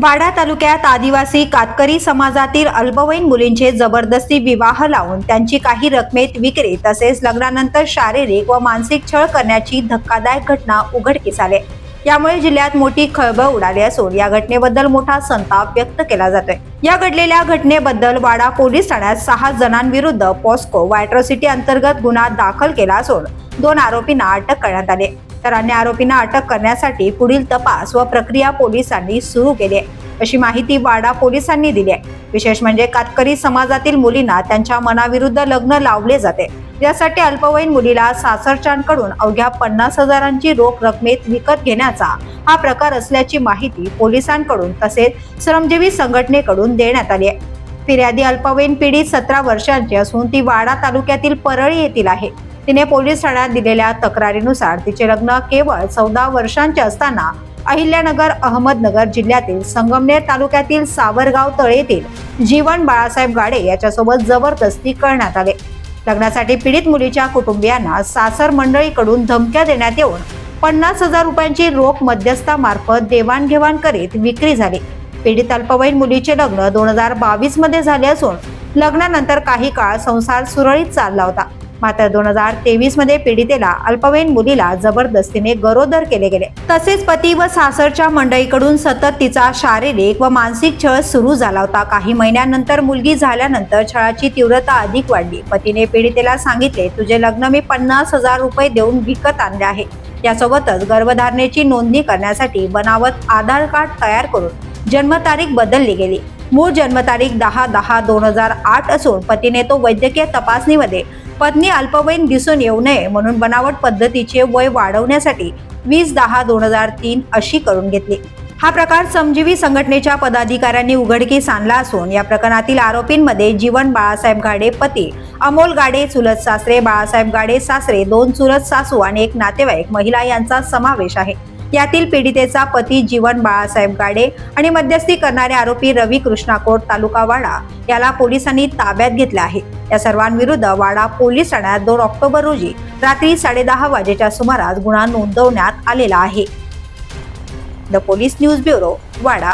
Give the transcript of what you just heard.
वाडा तालुक्यात आदिवासी कातकरी समाजातील अल्पवयीन मुलींचे जबरदस्ती विवाह लावून त्यांची काही रकमेत विक्री तसेच लग्नानंतर शारीरिक व मानसिक छळ करण्याची धक्कादायक घटना उघडकीस आले. यामुळे जिल्ह्यात मोठी खळबळ उडाली असून या घटनेबद्दल मोठा संताप व्यक्त केला जातोय. या घडलेल्या घटनेबद्दल वाडा पोलीस ठाण्यात सहा जणांविरुद्ध पॉस्को व अॅट्रॉसिटी अंतर्गत गुन्हा दाखल केला असून दोन आरोपींना अटक करण्यात आली. तर अन्य आरोपींना अटक करण्यासाठी पुढील तपास व प्रक्रिया पोलिसांनी सुरू केली आहे. अशी माहिती वाडा पोलिसांनी दिली आहे. विशेष म्हणजे कातकरी समाजातील मुलींना त्यांच्या मनाविरुद्ध लग्न लावले जाते. यासाठी अल्पवयीन मुलीला सासरच्यांकडून अवघ्या पन्नास हजारांची रोख रकमेत विकत घेण्याचा हा प्रकार असल्याची माहिती पोलिसांकडून तसेच श्रमजीवी संघटनेकडून देण्यात आली आहे. फिर्यादी अल्पवयीन पिढी सतरा वर्षांची असून ती वाडा तालुक्यातील परळी येथील आहे. तिने पोलीस ठाण्यात दिलेल्या तक्रारीनुसार तिचे लग्न केवळ चौदा वर्षांचे असताना अहिल्यानगर अहमदनगर जिल्ह्यातील संगमनेर तालुक्यातील सावरगाव तळे येथील जीवन बाळासाहेब गाडे याच्यासोबत जबरदस्ती करण्यात आले. लग्नासाठी पीडित मुलीच्या कुटुंबियांना सासर मंडळीकडून धमक्या देण्यात येऊन पन्नास हजार रुपयांची रोख मध्यस्थामार्फत देवाणघेवाण करीत विक्री झाली. पीडित अल्पवयीन मुलीचे लग्न दोन हजार बावीसमध्ये झाले असून लग्नानंतर काही काळ संसार सुरळीत चालला होता. मात्र दोन हजार तेवीसमध्ये पीडितेला अल्पवयीन मुलीला जबरदस्तीने गरोदर केले गेले. तसेच पती व सासरच्या मंडळीकडून सतत तिचा शारीरिक व मानसिक छळ सुरू झाला होता. काही महिन्यानंतर मुलगी झाल्यानंतर छळाची तीव्रता अधिक वाढली. पतीने पीडितेला सांगितले तुझे लग्न मी पन्नास हजार रुपये देऊन विकत आणले आहे. यासोबतच गर्भधारणेची नोंदणी करण्यासाठी बनावट आधार कार्ड तयार करून जन्मतारीख बदलली गेली. मूळ जन्मतारीख दहा दहा दोन हजार आठ असून पतीने तो वैद्यकीय तपासणीमध्ये पत्नी अल्पवयीन दिसून येऊ नये म्हणून बनावट पद्धतीचे वय वाढवण्यासाठी वीस दहा दोन हजार तीन अशी करून घेतली. हा प्रकार समजीवी संघटनेच्या पदाधिकाऱ्यांनी उघडकीस आणला असून या प्रकरणातील आरोपींमध्ये जीवन बाळासाहेब गाडे पती अमोल गाडे चुलत सासरे बाळासाहेब गाडे सासरे दोन चुलत सासू आणि एक नातेवाईक महिला यांचा समावेश आहे. यातील पीडितेचा पती जीवन बाळासाहेब गाडे आणि मध्यस्थी करणारे आरोपी रवी कृष्णाकोट तालुका वाडा याला पोलिसांनी ताब्यात घेतले आहे. या सर्वांविरुद्ध वाडा पोलीस ठाण्यात दोन ऑक्टोबर रोजी रात्री साडेदहा वाजेच्या सुमारास गुन्हा नोंदवण्यात आलेला आहे. The police news bureau Wada.